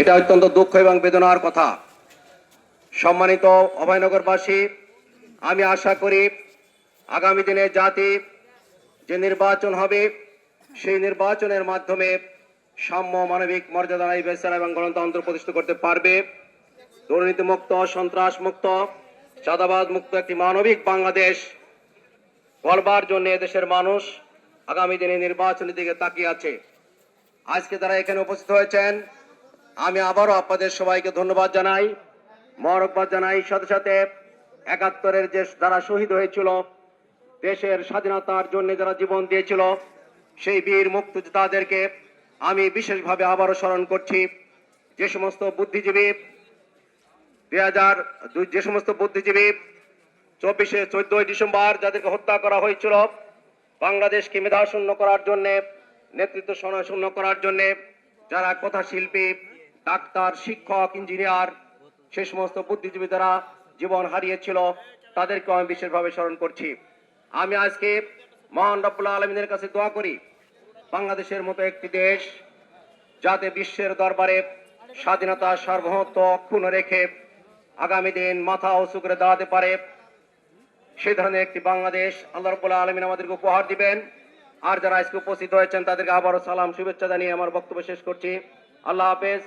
এটা অত্যন্ত দুঃখ এবং বেদনার কথা। সম্মানিত অভয়নগরবাসী, আমি আশা করি আগামী দিনে জাতি যে নির্বাচন হবে, সেই নির্বাচনের মাধ্যমে সাম্য মানবিক মর্যাদা নাই বিচার এবং গণতন্ত্র প্রতিষ্ঠা করতে পারবে। দুর্নীতি মুক্ত সন্ত্রাস মুক্ত চাঁদাবাদ মুক্ত একটি মানবিক বাংলাদেশ গড়বার জন্য দেশের মানুষ আগামী দিনে নির্বাচনের দিকে তাকিয়ে আছে। আজকে তারা এখানে উপস্থিত হয়েছেন আমি আবারও আপনাদের সবাইকে ধন্যবাদ জানাই, মরকবাদ জানাই। সাথে সাথে একাত্তরের যে যারা শহীদ হয়েছিল, দেশের স্বাধীনতার জন্য যারা জীবন দিয়েছিল, সেই বীর মুক্তিযোদ্ধাদেরকে আমি বিশেষভাবে আবারও স্মরণ করছি। যে সমস্ত বুদ্ধিজীবী দুই হাজার দুই- যে সমস্ত বুদ্ধিজীবী, চব্বিশে চোদ্দই ডিসেম্বর যাদেরকে হত্যা করা হয়েছিল, বাংলাদেশকে মেধাশূন্য করার জন্যে, নেতৃত্ব শূন্য- শূন্য করার জন্যে, যারা কথা শিল্পী ডাক্তার, শিক্ষক, ইঞ্জিনিয়ার, সে সমস্ত বুদ্ধিজীবী যারা জীবন হারিয়েছিল তাদেরকে আমি বিশেষভাবে স্মরণ করছি। আমি আজকে মহান রব্বুল্লাহ আলমিনের কাছে দোয়া করি, বাংলাদেশের মতো একটি দেশ যাতে বিশ্বের দরবারে স্বাধীনতা, সার্বভৌমত্ব অক্ষুণ্ণ রেখে আগামী দিন মাথা উঁচু করে দাঁড়াতে পারে, সে ধরনের একটি বাংলাদেশ আল্লাহ রব্বুল্লাহ আলমিন আমাদেরকে উপহার দিবেন। আর যারা আজকে উপস্থিত হয়েছেন, তাদেরকে আবারও সালাম, শুভেচ্ছা জানিয়ে আমার বক্তব্য শেষ করছি। আল্লাহ হাফেজ।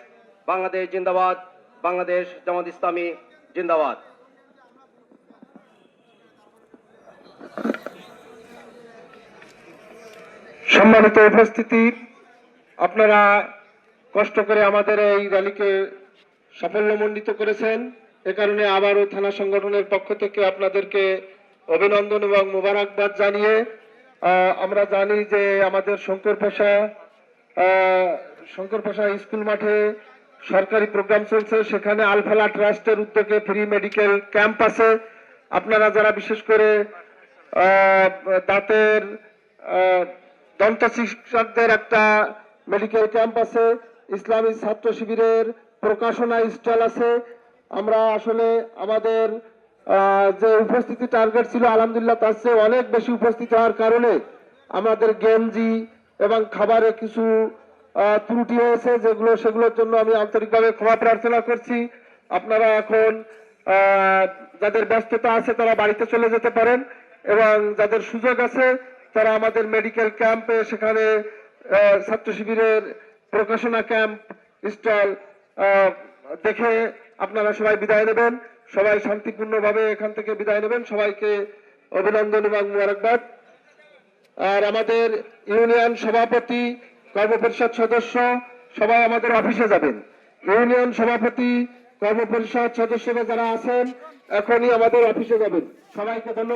বাংলাদেশ জিন্দাবাদ, বাংলাদেশ জামাত ইসলামী জিন্দাবাদ। সম্মানিত উপস্থিতি, আপনারা কষ্ট করে আমাদের এই র্যালিকে সাফল্যমণ্ডিত করেছেন। এ কারণে আবারও থানা সংগঠনের পক্ষ থেকে আপনাদেরকে অভিনন্দন এবং মোবারকবাদ জানিয়ে আমরা জানি যে আমাদের শঙ্কর পাশা শঙ্কর পাশা স্কুল মাঠে সরকারি প্রোগ্রাম চলছে, সেখানে আলফালা ট্রাস্টের উদ্যোগে ফ্রি মেডিকেল ক্যাম্প আছে। আপনারা যারা বিশেষ করে দাঁতের দন্ত চিকিৎসকদের একটা মেডিকেল ক্যাম্প আছে, ইসলামী ছাত্র শিবিরের প্রকাশনা স্টল আছে। আমরা আসলে আমাদের যে উপস্থিতি টার্গেট ছিল, আলহামদুলিল্লাহ তার চেয়ে অনেক বেশি উপস্থিত হওয়ার কারণে আমাদের গেঞ্জি এবং খাবারে কিছু ত্রুটি হয়েছে যেগুলো, সেগুলোর জন্য আমি আন্তরিকভাবে ক্ষমা প্রার্থনা করছি। আপনারা এখন যাদের ব্যস্ততা আছে তারা বাড়িতে চলে যেতে পারেন এবং যাদের সুযোগ আছে তারা আমাদের মেডিকেল ক্যাম্পে সেখানে ছাত্র শিবিরের প্রকাশনা ক্যাম্প স্টল দেখে আপনারা সবাই বিদায় নেবেন। সবাই শান্তিপূর্ণভাবে এখান থেকে বিদায় নেবেন। সবাইকে অভিনন্দন এবং মুবারকবাদ। আর আমাদের ইউনিয়ন সভাপতি কর্মপরিষদ সদস্য সবাই আমাদের অফিসে যাবেন। ইউনিয়ন সভাপতি, কর্মপরিষদ সদস্যরা যারা আছেন, এখনই আমাদের অফিসে যাবেন। সবাইকে ধন্যবাদ।